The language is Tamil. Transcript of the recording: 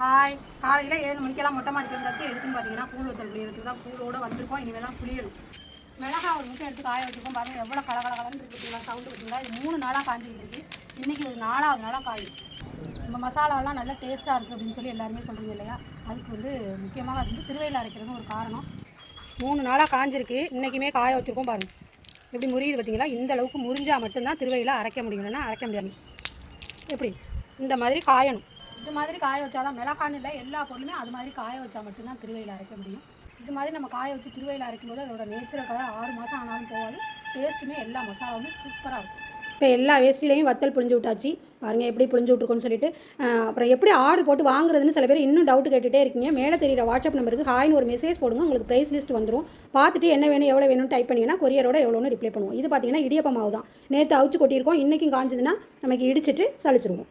ஹாய் காலையில் ஏழு மணிக்கெல்லாம் மொட்டை மாடி வந்தாச்சு. எடுத்துன்னு பார்த்தீங்கன்னா கூழ் வத்தல் புளியறதுக்கு தான் கூழோட வந்திருக்கோம். இனிமேல் தான் புளியணும் மிளகா ஒரு முட்டை எடுத்து காய வச்சுருக்கோம். பாருங்கள் எவ்வளோ கலகலகலன்னு கலன்னு இருக்குங்களா சவுண்டு இருக்குங்களா இது மூணு நாளாக காஞ்சிக்கிட்டு இருக்கு. இன்றைக்கி ஒரு நாலாவது நாளாக காயும். நம்ம மசாலாலாம் நல்லா டேஸ்ட்டாக இருக்குது அப்படின்னு சொல்லி எல்லாருமே சொல்கிறீங்க இல்லையா? அதுக்கு வந்து முக்கியமாக வந்து திருவையில் அரைக்கிறது ஒரு காரணம். மூணு நாளாக காஞ்சிருக்கு. இன்றைக்குமே காய வச்சுருக்கோம் பாருங்கள் எப்படி முறியுது பார்த்தீங்களா இந்த அளவுக்கு முறிஞ்சால் மட்டும்தான் திருவையில் அரைக்க முடியும். இல்லைன்னா அரைக்க முடியாது. எப்படி? இந்த மாதிரி காயணும். இது மாதிரி காய வச்சாதான் மிளகான்னு இல்லை எல்லா பொருளுமே அது மாதிரி காய வச்சா மட்டும்தான் திருவையில் அரைக்க முடியும். இது மாதிரி நம்ம காய வச்சு திருவையில் அரைக்கும்போது அதோட நேச்சுரல் கலர் ஆறு மாதம் ஆனாலும் போகாது. டேஸ்ட்டுமே எல்லா மசாலாவுமே சூப்பராக இருக்கும். இப்போ எல்லா வேஸ்ட்லேயும் வத்தல் புழிஞ்சு விட்டாச்சு. பாருங்கள் எப்படி புழிஞ்சு விட்ருக்கோன்னு சொல்லிட்டு அப்புறம் எப்படி ஆர்டர் போட்டு வாங்குறதுன்னு சில பேர் இன்னும் டவுட் கேட்டுகிட்டே இருக்கீங்க. மேலே தெரியுற வாட்ஸ்அப் நம்பருக்கு ஹாய்னு ஒரு மெசேஜ் போடுங்க உங்களுக்கு ப்ரைஸ் லிஸ்ட் வந்துடும் பார்த்துட்டு என்ன வேணும் எவ்வளோ வேணும்னு டைப் பண்ணிங்கன்னா கொரியரோட எவ்வளோன்னு ரிப்ளை பண்ணுவோம். இது பார்த்தீங்கன்னா இடியப்ப மாவு தான். நேற்று அவிச்சு கொட்டியிருக்கோம் இன்றைக்கும் காஞ்சதுன்னா நமக்கு இடிச்சிட்டு சளிச்சிருவோம்